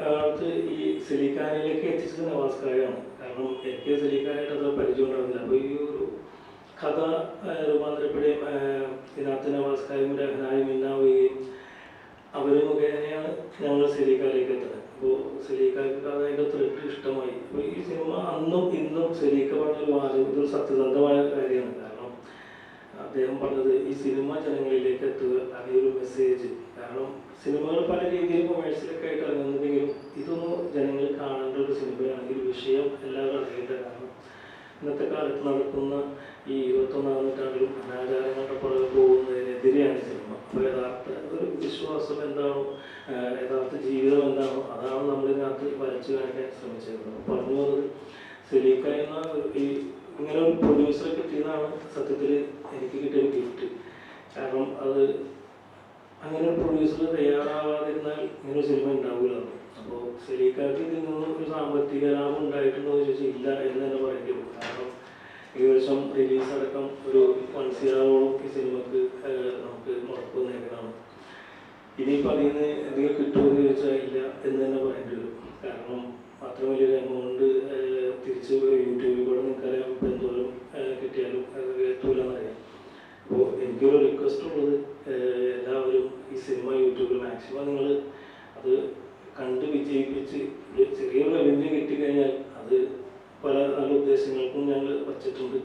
കാലത്ത് ഈ സിലിക്കാനിലേക്ക് എത്തിച്ചത് നവാസ്കാരാണ് കാരണം എനിക്ക് സിലിക്കാനായിട്ട് അത്ര പരിചയം ഉണ്ടായിരുന്നില്ല അപ്പോൾ ഈ ഒരു കഥ രൂപാന്തരപ്പെടുകയും ഇതിനകത്ത് നവാസ്കാരും രഹനായും മിന്നാവുകയും അവർ മുഖേനയാണ് ഞങ്ങൾ സിലിക്കാലേക്ക് എത്തുന്നത് അപ്പോൾ സെലീക്കക്ക് അതിന്റെ ത്രെഡ് ഇഷ്ടമായി. അപ്പോൾ ഈ സിനിമ അന്നും ഇന്നും സിലിക്ക പറഞ്ഞൊരു വാചകം ഇതൊരു സത്യസന്ധമായ കാര്യമാണ്. കാരണം അദ്ദേഹം പറഞ്ഞത് ഈ സിനിമ ജനങ്ങളിലേക്ക് എത്തുക ഒരു മെസ്സേജ് കാരണം സിനിമകൾ പല രീതിയിൽ കൊമേഴ്സ്യലൊക്കെ വിഷയം എല്ലാവരും അറിയേണ്ട കാരണം ഇന്നത്തെ കാലത്ത് നടക്കുന്ന ഈ ഇരുപത്തൊന്നാം നൂറ്റാണ്ടിലും അനാചാരങ്ങളുടെ പുറകെ പോകുന്നതിനെതിരെയാണ് സിനിമ. അപ്പോൾ യഥാർത്ഥ ഒരു വിശ്വാസം എന്താണോ യഥാർത്ഥ ജീവിതം എന്താണോ അതാണ് നമ്മളിതിനകത്ത് വരച്ചു കാണിക്കാൻ ശ്രമിച്ചിരുന്നത്. പറഞ്ഞു വന്നത് സെലീക്ക എന്ന ഈ ഇങ്ങനെ ഒരു പ്രൊഡ്യൂസറെ കിട്ടിയതാണ് സത്യത്തിൽ എനിക്ക് കിട്ടിയ ഒരു ഗിഫ്റ്റ് കാരണം അത് അങ്ങനെ ഒരു പ്രൊഡ്യൂസർ തയ്യാറാവാതിരുന്നാൽ ഇങ്ങനെ സിനിമ ഉണ്ടാവില്ല അപ്പോൾ സെലീക്കാർക്ക് ഇതിൽ നിന്നും ഒരു സാമ്പത്തിക ലാഭം ഉണ്ടായിട്ടുണ്ടോ എന്ന് ചോദിച്ചാൽ ഇല്ല എന്ന് തന്നെ പറയേണ്ടി വരും കാരണം ഈ വർഷം റിലീസ് അടക്കം ഒരു വൺ സീറോളം ഈ സിനിമക്ക് നമുക്ക് മുടക്ക് വന്നേക്കുന്നതാണ് ഇനിയിപ്പോൾ അതിൽ നിന്ന് എന്തെങ്കിലും കിട്ടുമോ എന്ന് ചോദിച്ചാൽ ഇല്ല എന്ന് തന്നെ പറയേണ്ടി വരും കാരണം അത്ര വലിയൊരു അത് കണ്ട് വിജയിപ്പിച്ച് ഒരു ചെറിയൊരു റവന്യൂ കിട്ടിക്കഴിഞ്ഞാൽ അത് പല നല്ല ഉദ്ദേശങ്ങൾക്കും ഞങ്ങൾ വച്ചിട്ടുണ്ട്.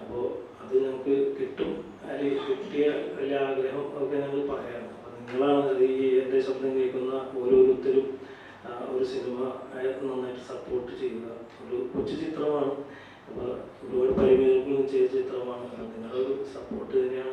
അപ്പോൾ അത് ഞങ്ങൾക്ക് കിട്ടും. അതിൽ കിട്ടിയ വലിയ ആഗ്രഹം ഒക്കെ ഞങ്ങൾ പറയാം അപ്പോൾ നിങ്ങളാണ് ഈ എന്റെ ശബ്ദം കേൾക്കുന്ന ഓരോരുത്തരും ഒരു സിനിമ നന്നായിട്ട് സപ്പോർട്ട് ചെയ്യുക ഒരു കൊച്ചു ചിത്രമാണ്. അപ്പോൾ ഒരുപാട് പരിമിതികൾക്കും ചെയ്ത ചിത്രമാണ്. നിങ്ങളൊരു സപ്പോർട്ട് തന്നെയാണ്